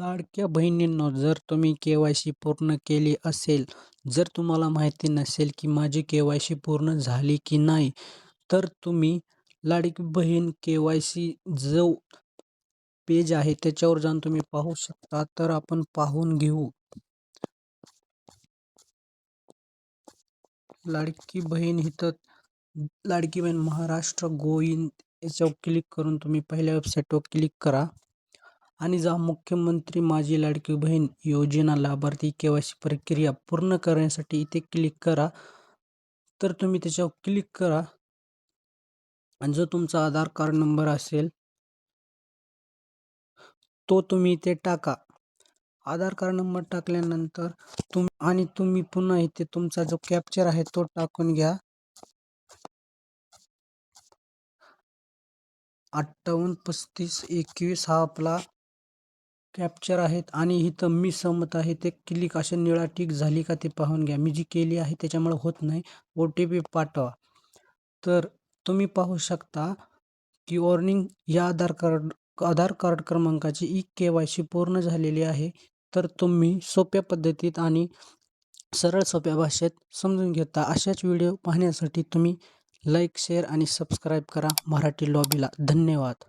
लाडक्या बहिणींनो जर तुम्ही के वाय सी पूर्ण केली असेल जर तुम्हाला माहिती नसेल की माझी के वाय सी पूर्ण झाली की नाही तर तुम्ही Ladki Bahin K Y C जो पेज आहे त्याच्यावर जाऊन तुम्ही पाहू शकता. तर आपण पाहून घेऊ. लाडकी बहीण इथं लाडकी बहीण महाराष्ट्र गोविंद याच्यावर क्लिक करून तुम्ही पहिल्या वेबसाईटवर क्लिक करा. आणि जा मुख्यमंत्री माझी लाडकी बहीण योजना लाभार्थी के वाय सी प्रक्रिया पूर्ण करण्यासाठी इथे क्लिक करा. तर तुम्ही त्याच्यावर क्लिक करा. आणि जो तुमचा आधार कार्ड नंबर असेल तो तुम्ही इथे टाका. आधार कार्ड नंबर टाकल्यानंतर तुम आणि तुम्ही पुन्हा इथे तुमचा जो कॅप्चर आहे तो टाकून घ्या. अठ्ठावन्न पस्तीस एकवीस हा आपला कॅप्चर आहेत आणि इथं मी सहमत आहे ते क्लिक असे निळा टिक झाली का ते पाहून घ्या. मी जी केली आहे त्याच्यामुळे होत नाही. ओ टी पी पाठवा. तर तुम्ही पाहू शकता की वॉर्निंग या आधार कार्ड आधार कार्ड क्रमांकाची ई के वाय सी पूर्ण झालेली आहे. तर तुम्ही सोप्या पद्धतीत आणि सरळ सोप्या भाषेत समजून घेता. अशाच व्हिडिओ पाहण्यासाठी तुम्ही लाईक शेअर आणि सबस्क्राईब करा. मराठी लॉबीला धन्यवाद.